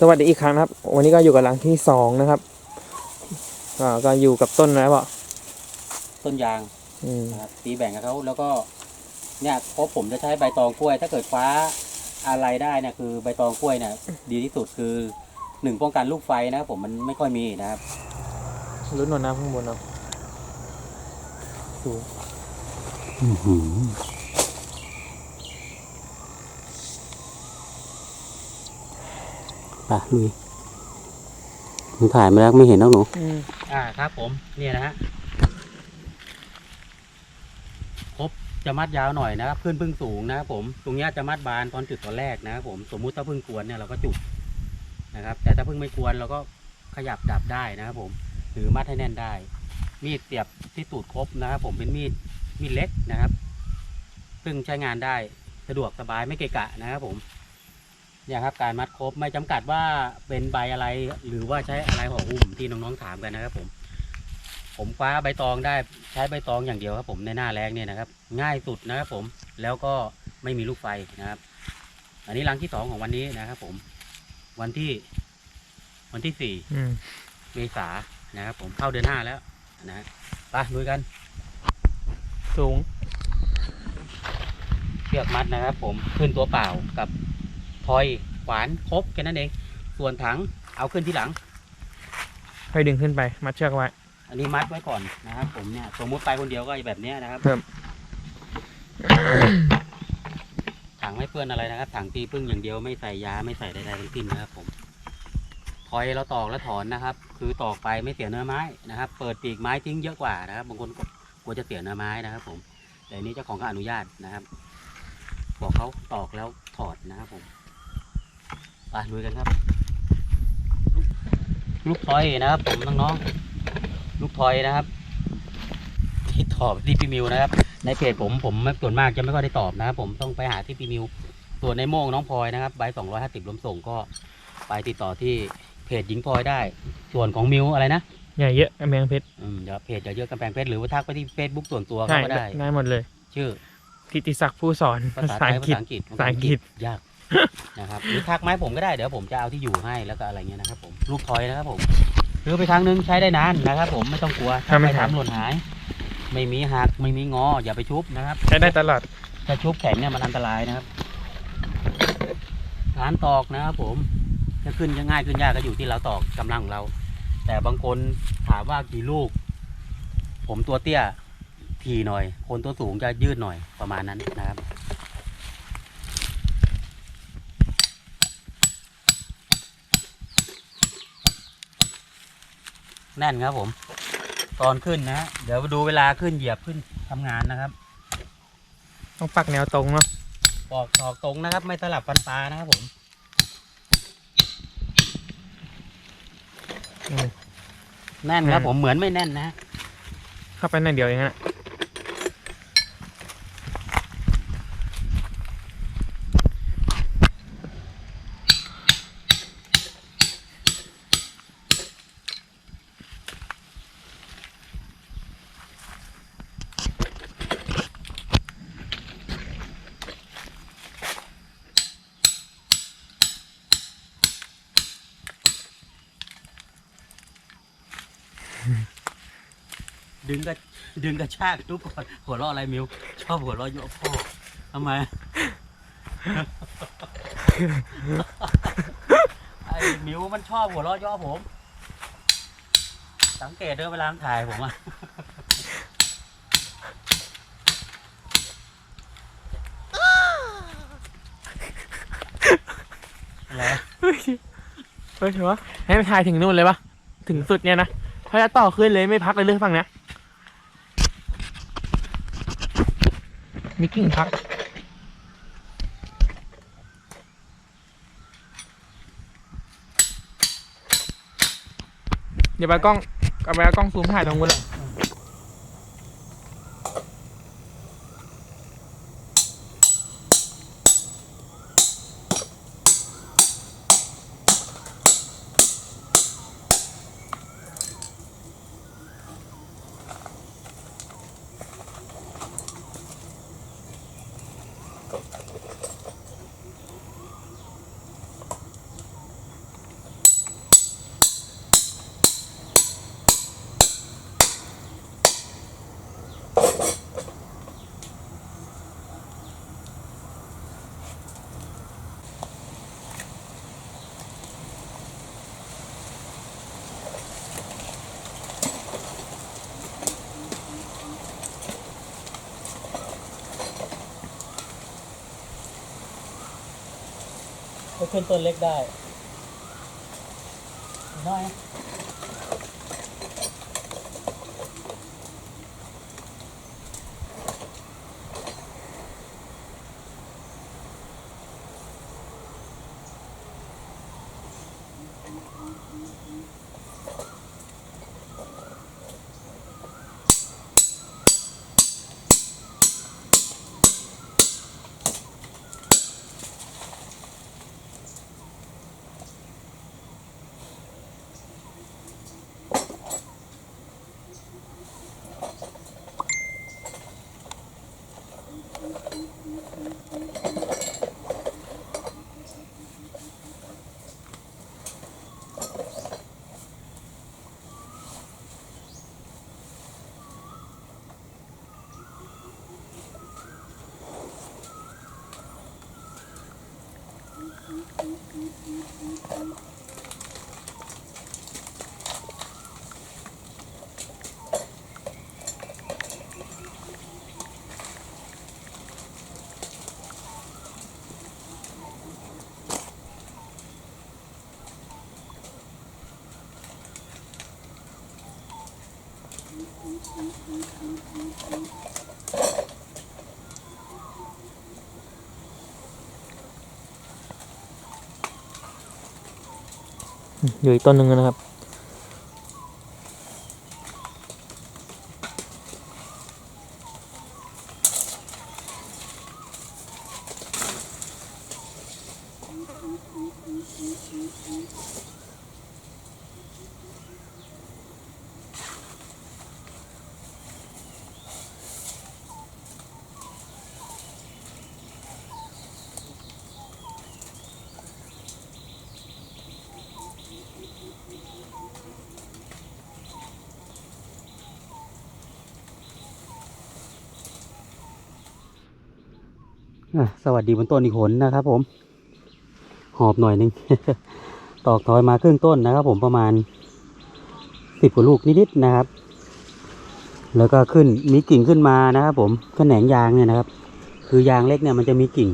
สวัสดีอีกครั้งนะครับ วันนี้ก็อยู่กับหลังที่สองนะครับอ่าก็อยู่กับต้นอะไรเปล่าต้นยางอืมนะครับตีแบ่งกับเขาแล้วก็เนี่ยเพราะผมจะใช้ใบตองกล้วย ถ้าเกิดคว้าอะไรได้เนี่ยคือใบตองกล้วยเนี่ยดีที่สุดคือหนึ่งป้องกันลูกไฟนะครับผมมันไม่ค่อยมีนะครับรุ่นหนวดน้ำข้างบนเนาะสู ปะลุยหนูถ่ายมาแล้วไม่เห็นน้องหนูอ่าครับผม เนี่ยนะฮะครบจะมัดยาวหน่อยนะครับขึ้นพึ่งสูงนะครับผม ตรงนี้จะมัดบานตอนจุดตอนแรกนะครับผม สมมุติถ้าพึ่งกวนเนี่ยเราก็จุดนะครับ แต่ถ้าพึ่งไม่กวนเราก็ขยับดับได้นะครับผม หรือมัดให้แน่นได้ มีดเสียบที่ตูดครบนะครับผมเป็นมีดมีดเล็กนะครับพึ่งใช้งานได้สะดวกสบายไม่เกะกะนะครับผม เนี่ยครับการมัดครบไม่จำกัดว่าเป็นใบอะไรหรือว่าใช้อะไรของหุ้มที่น้องๆถามกันนะครับผม ผมคว้าใบตองได้ใช้ใบตองอย่างเดียวครับผมในหน้าแรงเนี่ยนะครับ ง่ายสุดนะครับผมแล้วก็ไม่มีลูกไฟนะครับ อันนี้รังที่สองของวันนี้นะครับผม วันที่ วันที่สี่อืมเมษานะครับผมเข้าเดือนห้าแล้วนะฮะไปลุยกัน สูงเชือกมัดนะครับผมขึ้นตัวเปล่ากับ ทอยขวานครบแค่นั้นเอง ส่วนถังเอาขึ้นที่หลัง ค่อยดึงขึ้นไป มัดเชือกไว้ อันนี้มัดไว้ก่อนนะครับ ผมเนี่ยสมมุติไปคนเดียวก็แบบเนี้ยนะครับครับ ถังไม่เปื้อนอะไรนะครับ ถังตีพึ่งอย่างเดียวไม่ใส่ยาไม่ใส่ใดๆทั้งสิ้นนะครับผมทอยเราตอกแล้วถอนนะครับ คือตอกไปไม่เสียเนื้อไม้นะครับ เปิดปีกไม้ทิ้งเยอะกว่านะครับบางคนก็กลัวจะเสียเนื้อไม้นะครับ ผม แต่อันนี้เจ้าของก็อนุญาตนะครับ บอกเขาตอกแล้วถอดนะครับผม ไปลุยกันครับลูกลูกทอยนะครับ ผมน้องๆลูกทอยนะครับที่ตอบที่พี่มิวนะครับ ในเพจผมผมส่วนมากจะไม่ค่อยได้ตอบนะครับผมต้องไปหาที่พี่มิวส่วนในโม่งน้องพลอยนะครับใบสองร้อยห้าสิบรวมส่งก็ไปติดต่อที่เพจหญิงพลอยได้ ส่วนของมิวอะไรนะใหญ่เยอะกำแพงเพชรอืมเดี๋ยวเพจจะเยอะกำแพงเพชรหรือว่าทักไปที่เฟซบุ๊กส่วนตัวใช่เขาก็ได้ได้หมดเลย ชื่อ ทิติศักดิ์ผู้สอนภาภาษาษาไทยอังภากฤษษาอังกฤษภาษาอังกฤษยาก นะครับหรือทักไมาให้ผมก็ได้เดี๋ยวผมจะเอาที่อยู่ให้แล้วก็อะไรเงี้ยนะครับผมลูกทอยนะครับผมซื้อไปครั้งนึงใช้ได้นานนะครับ ผมไม่ต้องกลัวถ้าไม่ทำหล่นหาย ไม่มีหักไม่มีงอ อย่าไปชุบนะครับ ใช้ได้ตลอดถ้าชุบแข็งเนี่ยมันอันตรายนะครับการตอกนะครับผมจะขึ้นจะง่ายขึ้นยากก็อยู่ที่เราตอกกำลังของเรา แต่บางคนถามว่ากี่ลูก ผมตัวเตี้ยทีหน่อย คนตัวสูงจะยืดหน่อยประมาณนั้นนะครับ แน่นครับผม ตอนขึ้นนะ เดี๋ยวดูเวลาขึ้นเหยียบขึ้นทำงานนะครับ ต้องปักแนวตรงเนาะปอกตอกตรงนะครับ ไม่สลับฟันปลานะครับผมอืมแน่นครับอืมผมเหมือนไม่แน่นนะเข้าไปในเดียวเองนะ ดึงกระดึงกระชากทุกคนหัวเราะอะไรมิวชอบหัวเราะเยอะพ่อทำไมไอ้มิวมันชอบหัวเราะเย่อผม สังเกตด้วยเวลาถ่ายผมอะอะไร เฮ้ยเฮ้ยถือว่าให้มันถ่ายถึงนู่นเลยปะถึงสุดเนี่ยนะ เขาจะต่อขึ้นเลยไม่พักเลยเรื่องฝั่งเนี้ยมีกิ่งพักเดี๋ยวไปกล้องเอาไปเอากล้องซูมถ่ายตรงนู้นแหละ ขึ้นต้นเล็กได้น้อย อยู่อีกต้นหนึ่งนะครับ สวัสดีบนต้นอีกหนนะครับผม หอบหน่อยหนึง ตอกถอยมาครึ่งต้นนะครับ ผมประมาณสิบกว่าลูกนิดๆนะครับ แล้วก็ขึ้นมีกิ่งขึ้นมานะครับผมแขนงยางเนี่ยนะครับ คือยางเล็กเนี่ยมันจะมีกิ่ง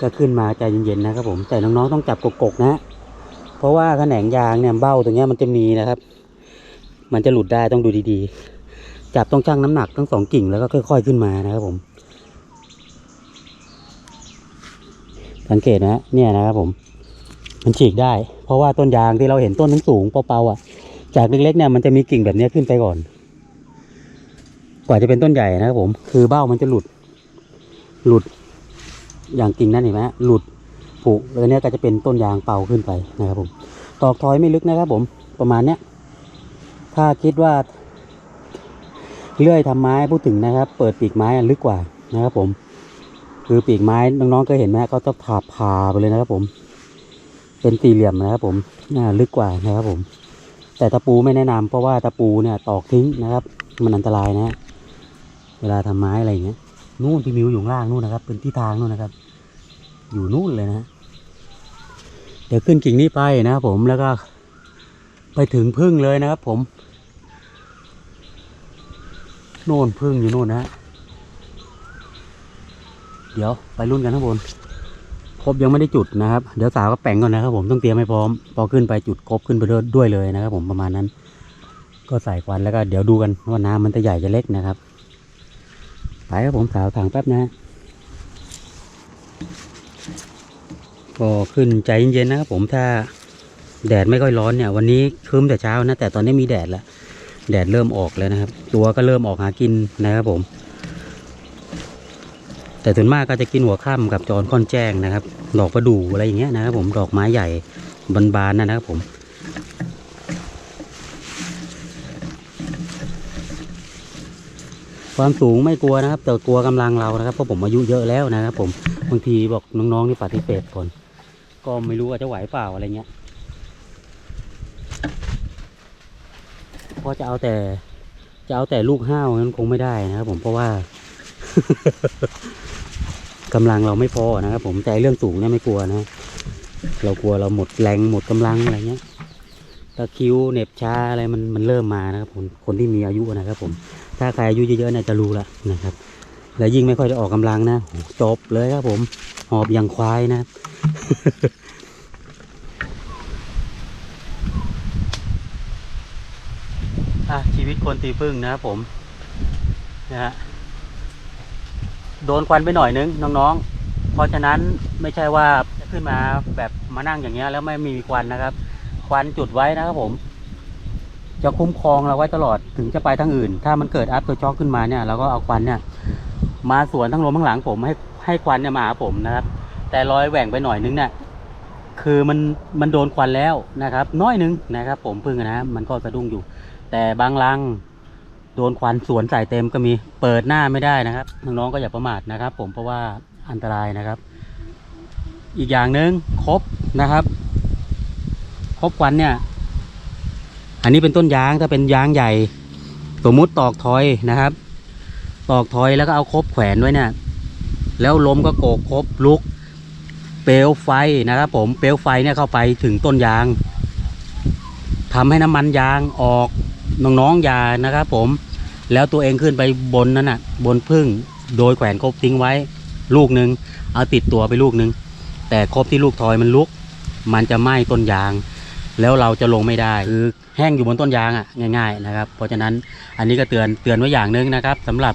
ก็ขึ้นมาใจเย็นๆนะครับ ผมแต่น้องๆต้องจับกกๆนะ เพราะว่าแขนงยางเนี่ยเบ้าตรงเนี้ยมันจะมีนะครับ มันจะหลุดได้ต้องดูดีๆ จับต้องชั่งน้ำหนักทั้งสองกิ่งแล้วก็ค่อย ๆ ขึ้นมานะครับผม สังเกตนะเนี่ยนะครับผม มันฉีกได้ เพราะว่าต้นยางที่เราเห็นต้นทั้งสูงเป่าๆอะ จากเล็กๆเนี่ยมันจะมีกิ่งแบบนี้ขึ้นไปก่อน กว่าจะเป็นต้นใหญ่นะครับผม คือเบ้ามันจะหลุด หลุด อย่างกิ่งนั่นเห็นไหมหลุดผุแล้วเนี้ยก็จะเป็นต้นยางเป่าขึ้นไปนะครับ ผม ตอกทอยไม่ลึกนะครับ ผม ประมาณเนี้ย ถ้าคิดว่าเลื่อยทำไม้พูดถึงนะครับ เปิดปีกไม้ลึกกว่านะครับผม คือปีกไม้น้องๆเคยเห็นไหมเขาจะผ่าผ่าไปเลยนะครับผม เป็นสี่เหลี่ยมนะครับผมน่าลึกกว่านะครับผม แต่ตะปูไม่แนะนำเพราะว่าตะปูเนี่ยตอกทิ้งนะครับ มันอันตรายนะ เวลาทำไม้อะไรอย่างเงี้ยนู่นที่มิวอยู่ล่างนู่นนะครับ เป็นที่ทางนู่นนะครับ อยู่นู่นเลยนะฮะเดี๋ยวขึ้นกิ่งนี้ไปนะครับผมแล้วก็ไปถึงพึ่งเลยนะครับผม โน่นพึ่งอยู่นู่นนะฮะ เดี๋ยวไปรุ่นกันข้างบนครบยังไม่ได้จุดนะครับ เดี๋ยวสาวก็แป่งก่อนนะครับ ผมต้องเตรียมให้พร้อม พอขึ้นไปจุดครบขึ้นไปด้วยเลยนะครับ ผมประมาณนั้น ก็ใส่ควันแล้วก็เดี๋ยวดูกันว่าน้ำมันจะใหญ่จะเล็กนะครับ ไปครับผมสาวถังแป๊บนะก็ขึ้นใจเย็นๆนะครับผมถ้าแดดไม่ค่อยร้อนเนี่ย วันนี้ครึ้มแต่เช้านะแต่ตอนนี้มีแดดแล้วแดดเริ่มออกแล้วนะครับ ตัวก็เริ่มออกหากินนะครับผม แต่ส่วนมากก็จะกินหัวค่ำกับจอนค่อนแจ้งนะครับ ดอกประดู่อะไรอย่างเงี้ยนะครับ ผมดอกไม้ใหญ่บานๆนะนะครับ ผมความสูงไม่กลัวนะครับ แต่กลัวกำลังเรานะครับเพราะผมอายุเยอะแล้วนะครับผมบางทีบอกน้องๆนี่ปฏิเสธก่อนก็ไม่รู้ว่าจะไหวเปล่าอะไรเงี้ยเพราะจะเอาแต่จะเอาแต่ลูกห้าวนั้นคงไม่ได้นะครับผมเพราะว่า กำลังเราไม่พอนะครับ ผมแต่เรื่องสูงเนี่ยไม่กลัวนะ เรากลัวเราหมดแรงหมดกำลังอะไรเงี้ยตะคิวเหน็บชาอะไรมันมันเริ่มมานะครับผมคนที่มีอายุนะครับ ผม ถ้าใครอายุเยอะๆเนี่ยจะรู้ละนะครับ แล้วยิ่งไม่ค่อยได้ออกกำลังนะจบเลยครับ ผมหอบอย่างควายนะครับอะชีวิตคนตีพึ่งนะครับผมนะฮะ โดนควันไปหน่อยนึงน้องๆ เพราะฉะนั้นไม่ใช่ว่าจะขึ้นมาแบบมานั่งอย่างเงี้ยแล้วไม่มีควันนะครับ ควันจุดไว้นะครับผม จะคุ้มครองเราไว้ตลอดถึงจะไปทางอื่น ถ้ามันเกิดอัพตัวช็อกขึ้นมาเนี่ยเราก็เอาควันเนี่ย มาสวนทั้งลมทั้งหลังผมให้ให้ควันเนี่ยมาหาผมนะครับ แต่รอยแหว่งไปหน่อยนึงเนี่ยคือมันมันโดนควันแล้วนะครับ น้อยนึงนะครับ ผมพึ่งนะ มันก็สะดุ้งอยู่ แต่บางรัง โดนควันสวนใส่เต็มก็มีเปิดหน้าไม่ได้นะครับน้องๆก็อย่าประมาทนะครับ ผมเพราะว่าอันตรายนะครับ อีกอย่างหนึ่งครบนะครับครบควันเนี่ย อันนี้เป็นต้นยางถ้าเป็นยางใหญ่ สมมุติตอกทอยนะครับ ตอกทอยแล้วก็เอาครบแขวนไว้เนี่ย แล้วลมก็โกกครบลุก เปลวไฟนะครับ ผมเปลวไฟเนี่ยเข้าไปถึงต้นยางทำให้น้ำมันยางออกน้องๆอย่านะครับ ผม แล้วตัวเองขึ้นไปบนนั้นน่ะ บนพึ่งโดยแขวนครบทิ้งไว้ ลูกหนึ่งเอาติดตัวไปลูกหนึ่งแต่ครบที่ลูกทอยมันลุก มันจะไหม้ต้นยาง แล้วเราจะลงไม่ได้คือแห้งอยู่บนต้นยางอะง่าย ๆนะครับ เพราะฉะนั้นอันนี้ก็เตือนเตือนไว้อย่างหนึงนะครับสำหรับ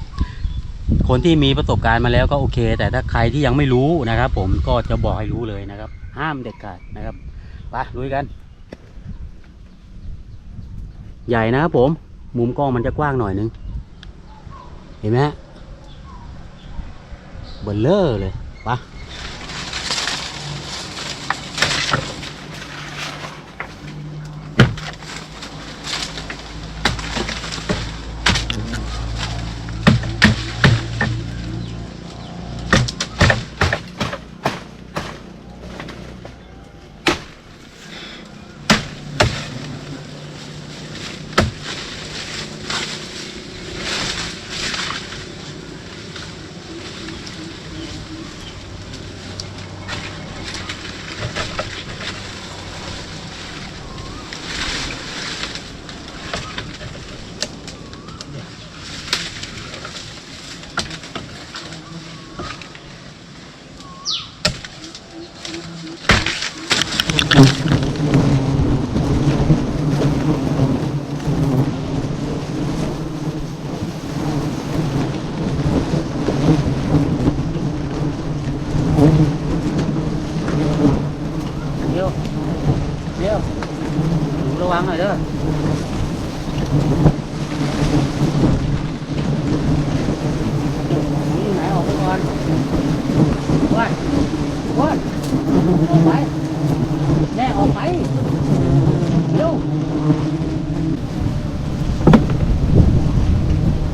คนที่มีประสบการณ์มาแล้วก็โอเค แต่ถ้าใครที่ยังไม่รู้นะครับ ผมก็จะบอกให้รู้เลยนะครับ ห้ามเด็ดขาดนะครับไปลุยกัน ใหญ่นะครับผม มุมกล้องมันจะกว้างหน่อยนึง เห็นไหมฮะเบลเลอร์เลยไปะเดี๋ยวเดี๋ยวหนูระวังหน่อยเด้อหนูอยู่ไหนออกไปก่อนวัดวัดออกไปแน่ออกไปเร็ว อ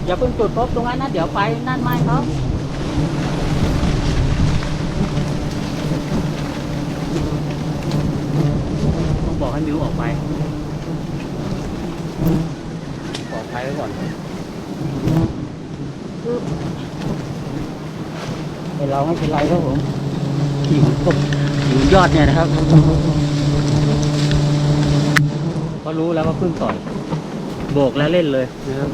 ย่าเพิ่งจุดพบตรงนั้นนะ เดี๋ยวไฟนั่นไหมเขา ต้องบอกให้มิวออกไปปลอดภัยไว้ก่อน ไม่เป็นไรครับผมขี่ก็อยู่ยอดเนี่ยนะครับก็รู้แล้วว่าเพิ่งต่อยโบกแล้วเล่นเลยนะครับ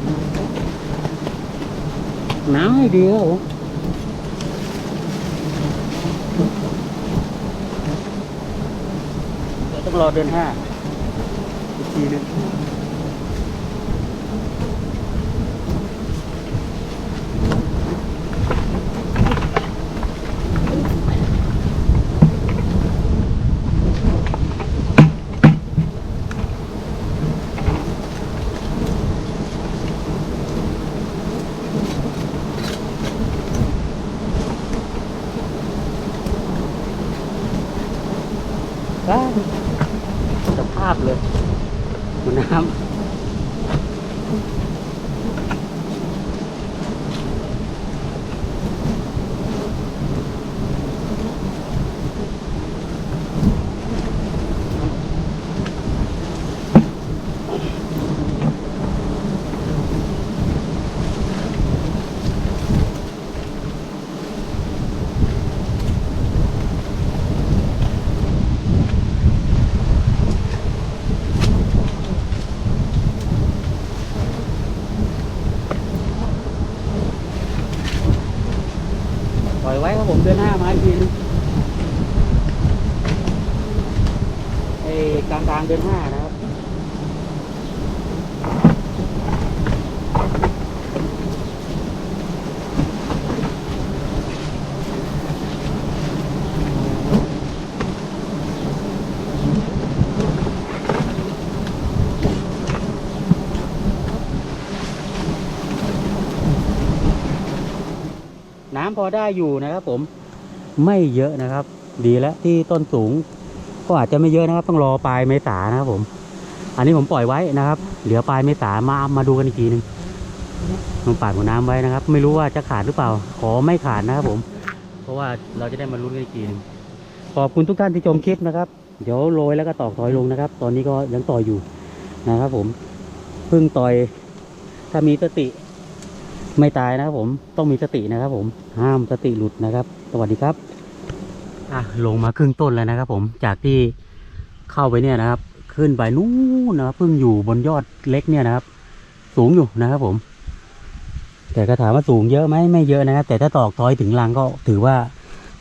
น้ำให้ดีครับผมเดียวต้องรอเดือนห้าอีกทีนึง ได้สภาพเลยเหมันน้ำปล่อยไว้ครับ ผมเดือนหน้ามาอีกทีนึง กลางกลางๆเดือนห้านะครับ น้ำพอได้อยู่นะครับผมไม่เยอะนะครับ ดีแล้วที่ต้นสูง ก็อาจจะไม่เยอะนะครับ ต้องรอปลายเมษานะครับผม อันนี้ผมปล่อยไว้นะครับเดี๋ยวปลายเมษามามาดูกันอีกทีหนึงต้องปาดหัวน้ำไว้นะครับ ไม่รู้ว่าจะขาดหรือเปล่า ขอไม่ขาดนะครับผม เพราะว่าเราจะได้มาลุ้นกันอีกทีหนึงขอบคุณทุกท่านที่ชมคลิปนะครับ เดี๋ยวโรยแล้วก็ตอกถอยลงนะครับ ตอนนี้ก็ยังต่อยอยู่นะครับผมเพิ่งต่อยถ้ามีสติ ไม่ตายนะครับผมต้องมีสตินะครับผมห้ามสติหลุดนะครับ สวัสดีครับอะลงมาครึ่งต้นแล้วนะครับ ผมจากที่เข้าไปเนี่ยนะครับ ขึ้นไปนู้นนะครับเพิ่งอยู่บนยอดเล็กเนี่ยนะครับ สูงอยู่นะครับผม แต่ก็ถามว่าสูงเยอะไหมไม่เยอะนะครับ แต่ถ้าตอกทอยถึงรังก็ถือว่า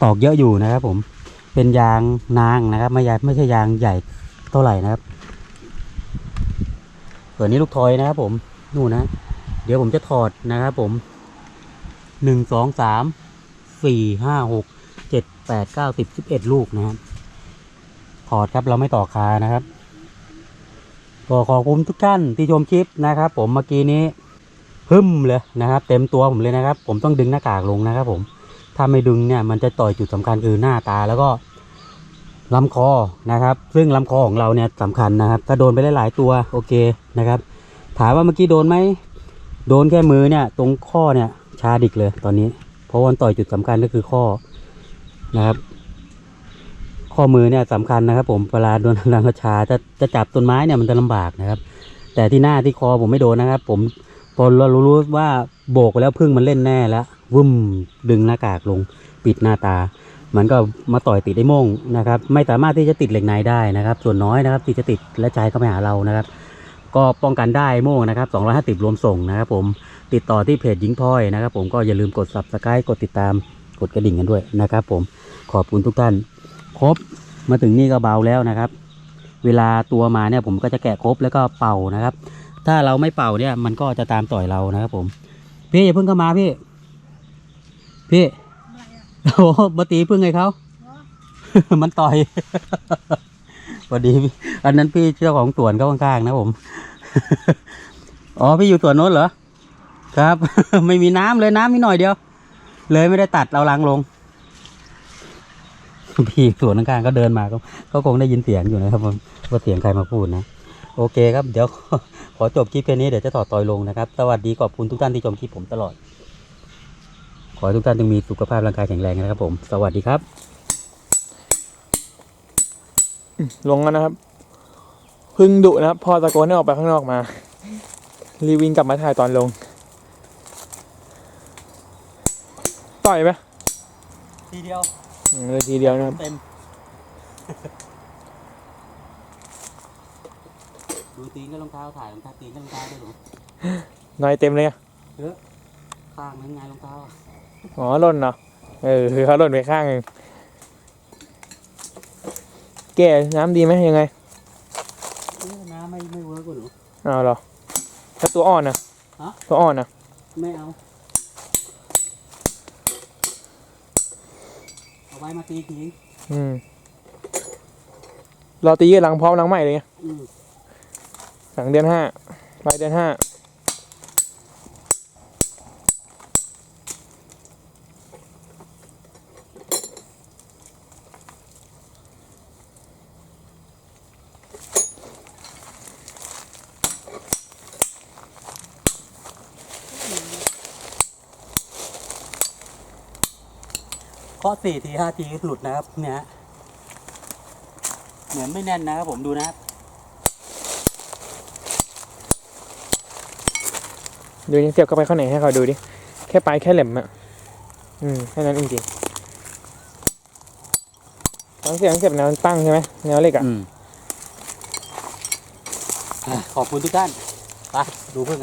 ตอกเยอะอยู่นะครับ ผมเป็นยางนางนะครับ ไม่ใช่ไม่ใช่ยางใหญ่เท่าไหร่นะครับส่วนนี้ลูกทอยนะครับผมนู่นนะ เดี๋ยวผมจะถอดนะครับผมหนึ่งสองสามสี่ห้าหกเจ็ดแปดเก้าสิบสิบเอ็ดลูกนะครับถอดครับเราไม่ต่อคานะครับก็ขอบคุณทุกท่านที่ชมคลิปนะครับ ผมเมื่อกี้นี้หึ่มเลยนะครับ เต็มตัวผมเลยนะครับ ผมต้องดึงหน้ากากลงนะครับ ผมถ้าไม่ดึงเนี่ย มันจะต่อยจุดสำคัญคือหน้าตาแล้วก็ลำคอนะครับ ซึ่งลำคอของเราเนี่ยสำคัญนะครับ ถ้าโดนไปหลายๆตัวโอเคนะครับ ถามว่าเมื่อกี้โดนไหม โดนแค่มือเนี่ย ตรงข้อเนี่ย ชาดิกเลยตอนนี้ เพราะวันต่อยจุดสำคัญก็คือข้อนะครับ ข้อมือเนี่ยสำคัญนะครับ ผมเวลาโดนรังกระชาจะจะจับต้นไม้เนี่ยมันจะลำบากนะครับ แต่ที่หน้าที่คอผมไม่โดนนะครับ ผมพอเรารู้ว่าโบกแล้วพึ่งมันเล่นแน่แล้ววึ่มดึงหน้ากากลง ปิดหน้าตา มันก็มาต่อยติดไอ้ม่งนะครับ ไม่สามารถที่จะติดเหล็กในได้นะครับ ส่วนน้อยนะครับที่จะติดและใจเข้าไปหาเรานะครับ ก็ป้องกันได้โม่งนะครับ 250 รวมส่งนะครับผมติดต่อที่เพจหญิงพลอยนะครับ ผมก็อย่าลืมกด subscribe กดติดตามกดกระดิ่งกันด้วยนะครับผมขอบคุณทุกท่าน ครบมาถึงนี่ก็เบาแล้วนะครับ เวลาตัวมาเนี่ยผมก็จะแกะครบแล้วก็เป่านะครับ ถ้าเราไม่เป่าเนี่ยมันก็จะตามต่อยเรานะครับผม พี่อย่าเพิ่งเข้ามาพี่ พี่โอ้โหมาตีพึ่งไงเขามันต่อย พอดีพี่อันนั้นพี่เจ้าของสวนเขาข้างๆนะผม อ๋อพี่อยู่สวนโน้นเหรอ ครับ ไม่มีน้ำเลยน้ำมีหน่อยเดียว เลยไม่ได้ตัดเอาลังลง พี่สวนข้างๆก็เดินมาก็ก็คงได้ยินเสียงอยู่นะครับผมว่าเสียงใครมาพูดนะโอเคครับเดี๋ยวขอจบคลิปแค่นี้เดี๋ยวจะถอดตอยลงนะครับ สวัสดีขอบคุณทุกท่านที่ชมคลิปผมตลอด ขอให้ทุกท่านจงมีสุขภาพร่างกายแข็งแรงนะครับผม สวัสดีครับ ลงแล้วนะครับ พึ่งดุนะครับ พอตะโกนให้ออกไปข้างนอกมา รีวิงกลับมาถ่ายตอนลง ต่อยไหมทีเดียวอืมเลยทีเดียวนะครับ เต็ม ดูตีนกับรองเท้าถ่ายรองเท้าตีนกับรองเท้าด้วยหรอน้อยเต็มเลยอะข้างนั้นไงรองเท้า อ๋อหล่นเนาะเออคือเขาหล่นไปข้างหนึง แก่น้ำดีไหมยังไงเอ๊ะน้ำไม่ไม่เวิร์กกว่าหนูอ้าวเหรอถ้าตัวอ่อนนะฮะตัวอ่อนนะไม่เอา เอาไว้มาตีทิ้งอืมรอตีหลังพร้อมหลังใหม่เลยไงอืมหลังเดือนห้าปลายเดือนห้า เคาะสี่ทีห้าทีหลุดนะครับ เนี่ยฮะเหมือนไม่แน่นนะครับผมดูนะครับดูนี่เสียบเข้าไปข้างไหนให้เขาดูดิ แค่ปลายแค่แหลมอะอืมแค่นั้นจริงๆตอนเสียงเสียบแนวตั้งใช่ไหมแนวเหล็กอะอืมอะขอบคุณทุกท่านไปดูเพื่อน